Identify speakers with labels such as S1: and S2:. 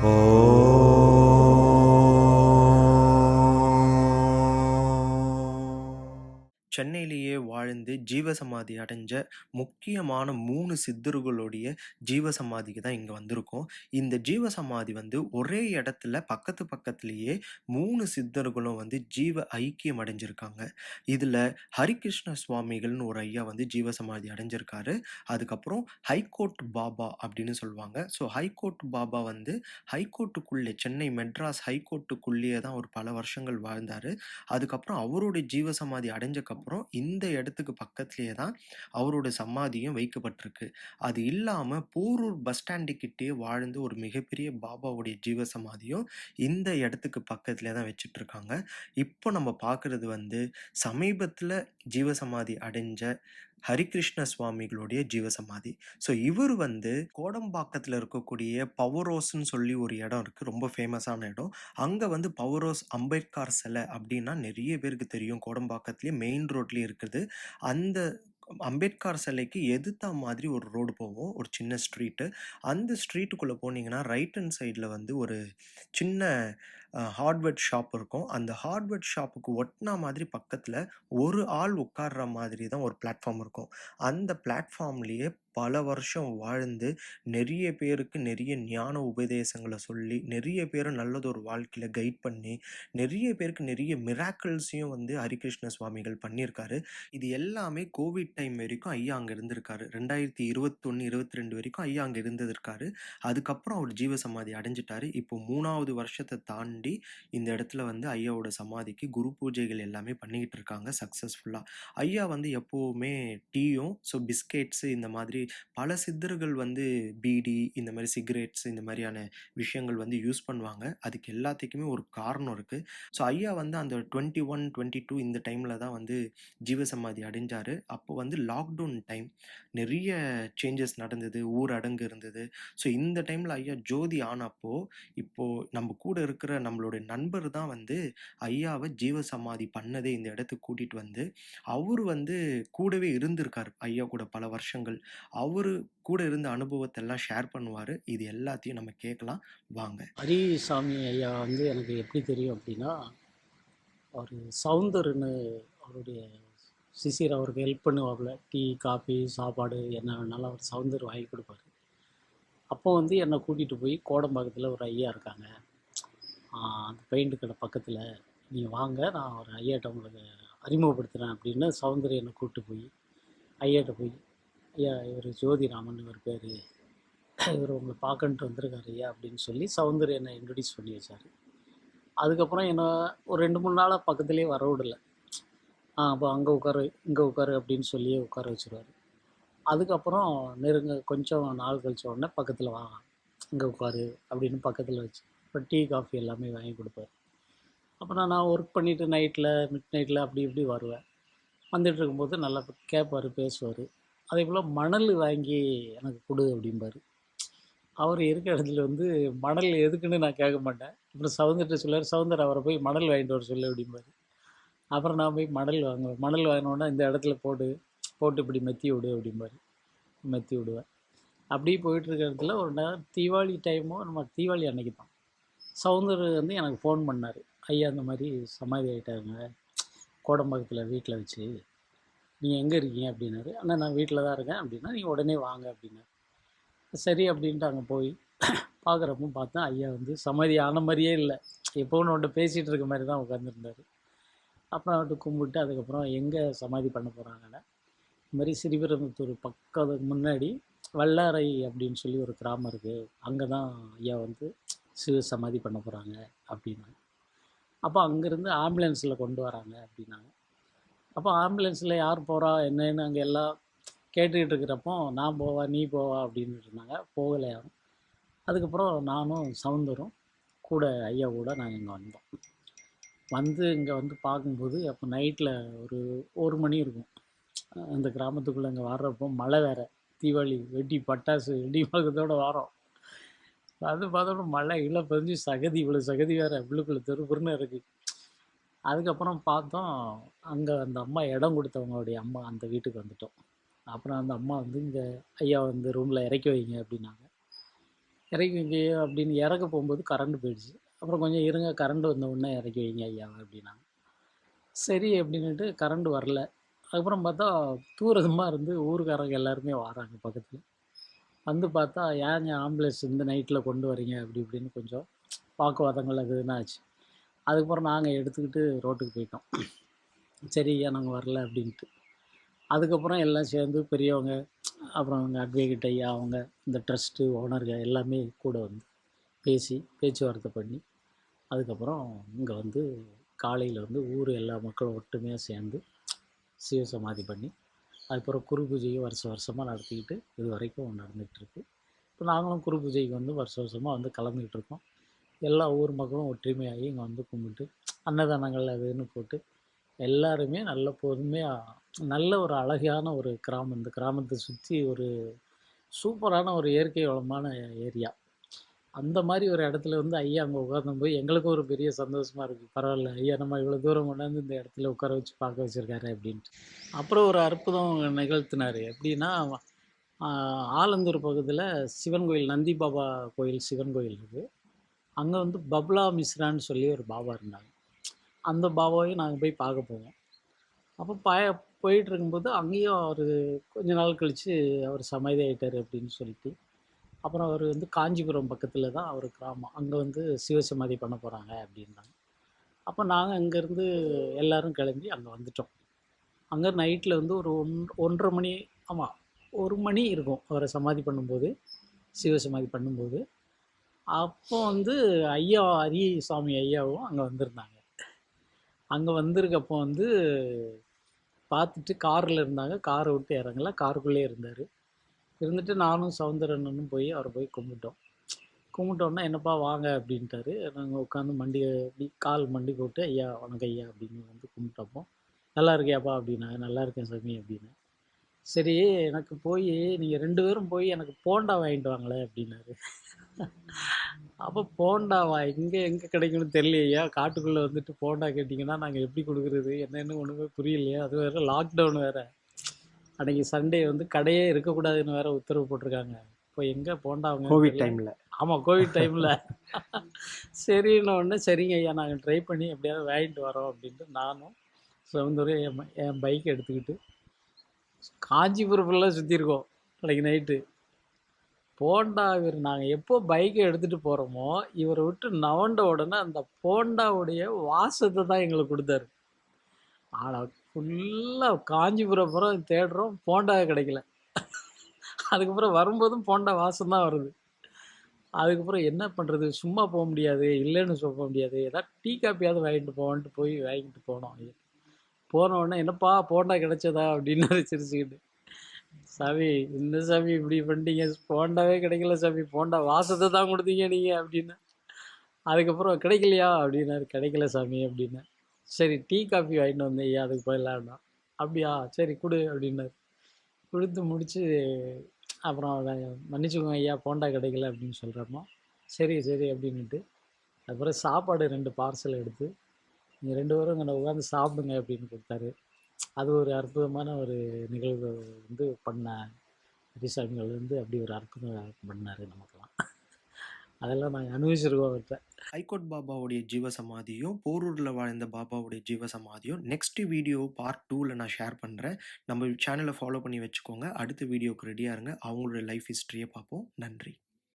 S1: Oh. சென்னையிலேயே வாழ்ந்து ஜீவசமாதி அடைஞ்ச முக்கியமான மூணு சித்தர்களுடைய ஜீவசமாதிக்கு தான் இங்கே வந்திருக்கோம். இந்த ஜீவசமாதி வந்து ஒரே இடத்துல பக்கத்து பக்கத்துலேயே மூணு சித்தர்களும் வந்து ஜீவ ஐக்கியம் அடைஞ்சிருக்காங்க. இதில் ஹரிகிருஷ்ண சுவாமிகள்னு ஒரு ஐயா வந்து ஜீவசமாதி அடைஞ்சிருக்காரு. அதுக்கப்புறம் ஹைகோர்ட் பாபா அப்படின்னு சொல்லுவாங்க. ஸோ ஹைகோர்ட் பாபா வந்து ஹைகோர்ட்டுக்குள்ளே சென்னை மெட்ராஸ் ஹைகோர்ட்டுக்குள்ளேயே தான் ஒரு பல வருஷங்கள் வாழ்ந்தார் அதுக்கப்புறம் அவருடைய ஜீவசமாதி அடைஞ்சக்கப்புறம் அப்புறம் இந்த இடத்துக்கு பக்கத்துலேயே தான் அவரோட சமாதியும் வைக்கப்பட்டிருக்கு. அது இல்லாமல் போரூர் பஸ் ஸ்டாண்டுக்கிட்டே வாழ்ந்து வாழ்ந்த ஒரு மிகப்பெரிய பாபாவுடைய ஜீவ சமாதியும் இந்த இடத்துக்கு பக்கத்துலேயே தான் வச்சுட்ருக்காங்க இப்போ நம்ம பார்க்குறது வந்து சமீபத்தில் ஜீவசமாதி அடைஞ்ச ஹரிகிருஷ்ண சுவாமிகளுடைய ஜீவசமாதி. ஸோ இவர் வந்து கோடம்பாக்கத்தில் இருக்கக்கூடிய பவரோஸ்ன்னு சொல்லி ஒரு இடம் இருக்குது ரொம்ப ஃபேமஸான இடம். அங்கே வந்து பவரோஸ் அம்பேத்கர் சிலை அப்படின்னா நிறைய பேருக்கு தெரியும். கோடம்பாக்கத்துலேயே மெயின் ரோட்லேயே இருக்குது. அந்த அம்பேத்கர் சிலைக்கு எதிர்த்த மாதிரி ஒரு ரோடு போகும். ஒரு சின்ன ஸ்ட்ரீட்டு. அந்த ஸ்ட்ரீட்டுக்குள்ளே போனீங்கன்னா, ரைட் ஹேண்ட் சைடில் வந்து ஒரு சின்ன அ ஹார்ட்வேர் ஷாப் இருக்கும். அந்த ஹார்ட்வேர் ஷாப்புக்கு ஒட்டினா மாதிரி பக்கத்தில் ஒரு ஆள் உட்கார்ற மாதிரி தான் ஒரு பிளாட்ஃபார்ம் இருக்கும். அந்த பிளாட்ஃபார்ம்லேயே பல வருஷம் வாழ்ந்து, நிறைய பேருக்கு நிறைய ஞான உபதேசங்களை சொல்லி, நிறைய பேரை நல்லதொரு வாழ்க்கையில் கைட் பண்ணி, நிறைய பேருக்கு நிறைய மிராக்கிள்ஸையும் வந்து ஹரிகிருஷ்ண சுவாமிகள் பண்ணியிருக்காரு. இது எல்லாமே கோவிட் டைம் வரைக்கும் ஐயா அங்கே இருந்திருக்காரு. 2021, 22 வரைக்கும் ஐயா அங்கே இருந்திருக்காரு. அதுக்கப்புறம் அவர் ஜீவசமாதி அடைஞ்சிட்டாரு இப்போ மூணாவது வருஷத்தை தாண்டி இந்த இடத்துல வந்து ஐயாவோட சமாதிக்கு குரு பூஜைகள் எல்லாமே பண்ணிக்கிட்டு இருக்காங்க சக்ஸஸ்ஃபுல்லாக ஐயா வந்து எப்போவுமே டீயும், ஸோ பிஸ்கெட்ஸு இந்த மாதிரி பல சித்தர்கள் வந்து பீடி, இந்த மாதிரி சிகரெட்ஸ் இந்த மாதிரியான விஷயங்கள் வந்து யூஸ் பண்ணுவாங்க. அதுக்கு எல்லாத்துக்குமே ஒரு காரணம் இருக்குது ஸோ ஐயா வந்து அந்த 21, 22 இந்த டைமில் தான் வந்து ஜீவசமாதி அடைஞ்சார் அப்போ வந்து லாக்டவுன் டைம். நிறைய சேஞ்சஸ் நடந்தது. ஊரடங்கு இருந்தது. ஸோ இந்த டைமில் ஐயா ஜோதி ஆனப்போ, இப்போ நம்ம கூட இருக்கிற நம்மளுடைய நண்பர் தான் வந்து ஐயாவ ஜீவசமாதி பண்ணதே இந்த இடத்துக்கு கூட்டிட்டு வந்து, அவர் வந்து கூடவே இருந்திருக்கார் ஐயா கூட பல வருஷங்கள். அவர் கூட இருந்த அனுபவத்தெல்லாம் ஷேர் பண்ணுவார் இது எல்லாத்தையும் நம்ம கேட்கலாம். வாங்க.
S2: ஹரிசாமி ஐயா வந்து எனக்கு எப்படி தெரியும் அப்படின்னா, அவர் சவுந்தர்னு அவருடைய சிசிர் அவருக்கு ஹெல்ப் பண்ணுவாப்புல. டீ, காஃபி, சாப்பாடு என்ன வேணாலும் அவர் சவுந்தர் வாங்கி கொடுப்பார் அப்போ வந்து என்னை கூட்டிகிட்டு போய் கோடம்பாக்கத்தில் ஒரு ஐயா இருக்காங்க. அந்த பெயிண்ட் கடை பக்கத்தில் நீங்கள் வாங்க நான் ஒரு ஐயாட்ட உங்களுக்கு அறிமுகப்படுத்துகிறேன் அப்படின்னு சவுந்தர் என்ன கூட்டு போய், ஐயாட்ட போய், ஐயா இவர் ஜோதிராமன் இவர் பேர் இவர் உங்களை பார்க்கன்ட்டு வந்திருக்காரு ஐயா அப்படின்னு சொல்லி சவுந்தர் என்ன இன்ட்ரோடியூஸ் பண்ணி வச்சார் அதுக்கப்புறம் என்ன ஒரு ரெண்டு மூணு நாளாக பக்கத்துலேயே வர விடல. ஆ அங்கே உட்காரு, இங்கே உட்காரு அப்படின்னு சொல்லியே உட்கார வச்சுருவார் அதுக்கப்புறம் நெருங்க கொஞ்சம் நாள் கழிச்ச உடனே பக்கத்தில் வா, இங்கே உட்காரு அப்படின்னு பக்கத்தில் வச்சு, அப்புறம் டீ, காஃபி எல்லாமே வாங்கி கொடுப்பார் அப்புறம் நான் ஒர்க் பண்ணிவிட்டு நைட்டில் மிட் நைட்டில் அப்படி இப்படி வருவேன். வந்துட்டு இருக்கும்போது நல்லா கேட்பார் பேசுவார் அதே போல் மணல் வாங்கி எனக்கு கொடு அப்படிம்பாரு. அவர் இருக்கிற இடத்துல வந்து மணல் எதுக்குன்னு நான் கேட்க மாட்டேன். அப்புறம் சவுந்தர்ட்ட சொல்லார் சவுந்தர் அவரை போய் மணல் வாங்கிட்டு வர சொல்லு அப்படிம்பாரு. அப்புறம் நான் போய் மணல் வாங்குவேன். மணல் வாங்கினோன்னா இந்த இடத்துல போடு, போட்டு இப்படி மெத்தி விடு அப்படிம்பாரு. மெத்தி விடுவேன். அப்படியே போயிட்டுருக்க இடத்துல ஒரு நேரம் தீபாவளி டைமோ நம்ம தீபாவளி அன்னைக்கு தான். சவுந்தர் வந்து எனக்கு ஃபோன் பண்ணார் ஐயா அந்த மாதிரி சமாதி ஆயிட்டாங்க. கோடம்பாக்கத்தில வீட்டில் வச்சு. நீங்கள் எங்கே இருக்கீங்க அப்படின்னாரு. அண்ணா நான் வீட்டில் தான் இருக்கேன் அப்படின்னா, நீ உடனே வாங்க அப்படின்னாரு. சரி அப்படின்ட்டு அங்கே போய் பார்க்குறப்போ பார்த்தா ஐயா வந்து சமாதி ஆன மாதிரியே இல்லை எப்பவும் நம்மட்ட பேசிகிட்டு இருக்க மாதிரி தான் உட்காந்துருந்தாரு. அப்புறம் அவர்கிட்ட கும்பிட்டு அதுக்கப்புறம் எங்கே சமாதி பண்ண போகிறாங்கன்னா இந்த மாதிரி ஸ்ரீபெரும்புத்தூர் பக்கம் முன்னாடி வல்லாரை அப்படின்னு சொல்லி ஒரு கிராமம் இருக்குது அங்கே தான் ஐயா வந்து சிவ சமாதி பண்ண போகிறாங்க அப்படின்னாங்க. அப்போ அங்கேருந்து ஆம்புலன்ஸில் கொண்டு வராங்க அப்படின்னாங்க. அப்போ ஆம்புலன்ஸில் யார் போகிறா என்னன்னு அங்கே எல்லாம் கேட்டுக்கிட்டு இருக்கிறப்போ, நான் போவா, நீ போவா அப்படின்ட்டு இருந்தாங்க. போகலை யாரும். அதுக்கப்புறம் நானும் சவுந்தரும் கூட ஐயா கூட நாங்கள் இங்கே வந்தோம். வந்து இங்கே வந்து பார்க்கும்போது அப்போ நைட்டில் ஒரு ஒரு மணி இருக்கும். அந்த கிராமத்துக்குள்ளே இங்கே வர்றப்போ மழை வேறு தீபாவளி வெடி பட்டாசு வெடி முழக்கத்தோட வரோம் அது பார்த்தோம்னா மழை இவ்வளோ பெஞ்சு சகதி இவ்வளோ சகதி வேறு உள்ளுக்குள்ள தெருபுருன்னு இருக்குது அதுக்கப்புறம் பார்த்தோம், அங்கே அந்த அம்மா இடம் கொடுத்தவங்களுடைய அம்மா அந்த வீட்டுக்கு வந்துட்டோம். அப்புறம் அந்த அம்மா வந்து இங்கே ஐயா வந்து ரூமில் இறக்கி வைங்க அப்படின்னாங்க. இறக்கி வைங்க அப்படின்னு இறக்க போகும்போது கரண்ட் போயிடுச்சு. அப்புறம் கொஞ்சம் இருங்க கரண்ட் வந்த உடனே இறக்கி வைங்க ஐயாவை அப்படின்னாங்க. சரி அப்படின்னுட்டு கரண்ட் வரல. அதுக்கப்புறம் பார்த்தா தூரதமாக இருந்து ஊருக்காரங்க எல்லாருமே வராங்க பக்கத்தில். வந்து பார்த்தா ஏன் ஆம்புலன்ஸ் இந்த நைட்டில் கொண்டு வரீங்க அப்படி இப்படின்னு கொஞ்சம் வாக்குவாதங்கள் அது ஆச்சு. அதுக்கப்புறம் நாங்கள் எடுத்துக்கிட்டு ரோட்டுக்கு போயிட்டோம். சரி நாங்கள் வரல அப்படின்ட்டு. அதுக்கப்புறம் எல்லாம் சேர்ந்து பெரியவங்க அப்புறம் அவங்க அட்வொகேட் ஐயா அவங்க இந்த ட்ரஸ்ட்டு ஓனர்கள் எல்லாமே கூட வந்து பேசி பேச்சுவார்த்தை பண்ணி அதுக்கப்புறம் இங்கே வந்து காலையில் வந்து ஊர் எல்லா மக்களும் ஒற்றுமையாக சேர்ந்து சிவசமாதி பண்ணி அதுக்கப்புறம் குரு பூஜையும் வருஷ வருஷமாக நடத்திக்கிட்டு இது வரைக்கும் நடந்துகிட்ருக்கு. இப்போ நாங்களும் குரு பூஜைக்கு வந்து வருஷ வருஷமாக வந்து கலந்துக்கிட்டு இருக்கோம் எல்லா ஊர் மக்களும் ஒற்றுமையாகி இங்கே வந்து கும்பிட்டு அன்னதானங்கள் அதுன்னு போட்டு எல்லாருமே நல்ல பொறுமையாக நல்ல ஒரு அழகான ஒரு கிராமம். இந்த கிராமத்தை சுற்றி ஒரு சூப்பரான ஒரு இயற்கை வளமான ஏரியா. அந்த மாதிரி ஒரு இடத்துல வந்து ஐயா அங்கே உட்கார்ந்து போய் எங்களுக்கும் ஒரு பெரிய சந்தோஷமாக இருக்குது பரவாயில்ல ஐயா நம்ம இவ்வளோ தூரம் கொண்டாந்து இந்த இடத்துல உட்கார வச்சு பார்க்க வச்சுருக்காரு அப்படின்ட்டு. அப்புறம் ஒரு அற்புதம் நிகழ்த்தினார். எப்படின்னா ஆலந்தூர் பக்கத்தில் சிவன் கோயில் நந்தி பாபா கோயில் சிவன் கோயில் இருக்குது அங்கே வந்து பப்லா மிஸ்ரான்னு சொல்லி ஒரு பாபா இருந்தாங்க. அந்த பாபாவையும் நாங்கள் போய் பார்க்க போவோம். அப்போ பய போயிட்டு இருக்கும்போது அங்கேயும் அவர் கொஞ்ச நாள் கழித்து அவர் சமாதி ஆகிட்டார் அப்படின்னு சொல்லிட்டு அப்புறம் அவர் வந்து காஞ்சிபுரம் பக்கத்தில் தான் அவர் கிராமம். அங்கே வந்து சிவசமாதி பண்ண போகிறாங்க அப்படின்னாங்க அப்போ நாங்கள் அங்கேருந்து எல்லோரும் கிளம்பி அங்கே வந்துட்டோம். அங்கே நைட்டில் வந்து ஒரு ஒன் ஒன்றரை மணி ஆமாம் ஒரு மணி இருக்கும் அவரை சமாதி பண்ணும்போது சிவசமாதி பண்ணும்போது. அப்போ வந்து ஐயா ஹரி சுவாமி ஐயாவும் அங்கே வந்திருந்தாங்க. அங்கே வந்திருக்கப்போ வந்து பார்த்துட்டு காரில் இருந்தாங்க. காரை விட்டு இறங்கல. காருக்குள்ளே இருந்தார். இருந்துட்டு நானும் சவுந்தரனும் போய் அவரை போய் கும்பிட்டோம். கும்பிட்டோன்னா என்னப்பா வாங்க? அப்படின்ட்டாரு. நாங்கள் உட்காந்து மண்டி அப்படி கால் மண்டி போட்டு ஐயா வணக்கம் ஐயா அப்படின்னு வந்து கும்பிட்டப்போ நல்லா இருக்கியாப்பா? அப்படின்னாங்க நல்லா இருக்கேன் சாமி அப்படின்னு. சரி எனக்கு போய் நீங்கள் ரெண்டு பேரும் போய் எனக்கு போண்டா வாங்கிட்டு வாங்களேன் அப்படின்னாரு. அப்போ போண்டாவா எங்கே எங்கே கிடைக்கும்னு தெரியலையா? காட்டுக்குள்ளே வந்துட்டு போண்டா கேட்டிங்கன்னா நாங்கள் எப்படி கொடுக்குறது? என்னென்னு ஒன்றுமே புரியலையா. அது வேறு லாக்டவுன் வேறு. அன்னைக்கு சண்டே வந்து கடையே இருக்கக்கூடாதுன்னு வேற உத்தரவு போட்டிருக்காங்க. இப்போ எங்கே போண்டா அவங்க
S1: கோவிட் டைம்ல
S2: ஆமாம் கோவிட் டைமில் சரின்ன உடனே சரிங்க ஐயா நாங்கள் ட்ரை பண்ணி எப்படியாவது வாங்கிட்டு வரோம் அப்படின்ட்டு நானும் சவுந்தரம் என் என் பைக் எடுத்துக்கிட்டு காஞ்சிபுரம் ஃபுல்லாக சுற்றிருக்கோம் அன்றைக்கி நைட்டு போண்டா இவர் நாங்கள் எப்போ பைக்கை எடுத்துகிட்டு போகிறோமோ இவரை விட்டு நவண்ட உடனே அந்த போண்டாவுடைய வாசத்தை தான் எங்களுக்கு கொடுத்தாரு. ஆனால் ஃபுல்லாக காஞ்சிபுரம் புறம் தேடுறோம் போண்டா கிடைக்கல. அதுக்கப்புறம் வரும்போதும் போண்டா வாசம் தான் வருது. அதுக்கப்புறம் என்ன பண்ணுறது சும்மா போக முடியாது இல்லைன்னு சொல்ல முடியாது. ஏதாவது டீ காப்பியாவது வாங்கிட்டு போவான்ட்டு போய் வாங்கிட்டு போனோம் போன உடனே என்னப்பா போண்டா கிடைச்சதா அப்படின்னு சிரிச்சுக்கிட்டு. சாமி இந்த சாமி இப்படி பண்ணிட்டீங்க? போண்டாவே கிடைக்கல சாமி. போண்டா வாசத்தை தான் கொடுத்தீங்க நீங்கள் அப்படின்னு. அதுக்கப்புறம் கிடைக்கலையா அப்படின்னாரு. கிடைக்கல சாமி அப்படின்னு. சரி டீ காஃபி வாங்கிட்டு வந்தேன் ஐயா அதுக்கு போயிடலான்னா அப்படியா? சரி கொடு அப்படின்னாரு. கொடுத்து முடித்து அப்புறம் மன்னிச்சுக்கோங்க ஐயா போண்டா கிடைக்கல அப்படின்னு சொல்கிறோமோ சரி சரி அப்படின்னுட்டு. அதுக்கப்புறம் சாப்பாடு ரெண்டு பார்சல் எடுத்து நீங்கள் ரெண்டு பேரும் இங்கே உட்காந்து சாப்பிடுங்க அப்படின்னு கொடுத்தாரு. அது ஒரு அற்புதமான ஒரு நிகழ்வு வந்து பண்ண ஹரிசாமிகள் வந்து அப்படி ஒரு அற்புதம் பண்ணார் நமக்கெல்லாம். அதெல்லாம் நாங்கள் அனுபவிச்சிருக்கோம் அவர்கிட்ட
S1: ஐகோட் பாபாவுடைய ஜீவ சமாதியும் போரூரில் வாழ்ந்த பாபாவுடைய ஜீவ சமாதியும் நெக்ஸ்ட் வீடியோ பார்ட் டூவில் நான் ஷேர் பண்ணுறேன் நம்ம சேனலை ஃபாலோ பண்ணி வச்சுக்கோங்க. அடுத்த வீடியோக்கு ரெடியாக இருங்க. அவங்களோட லைஃப் ஹிஸ்ட்ரியை பார்ப்போம். நன்றி.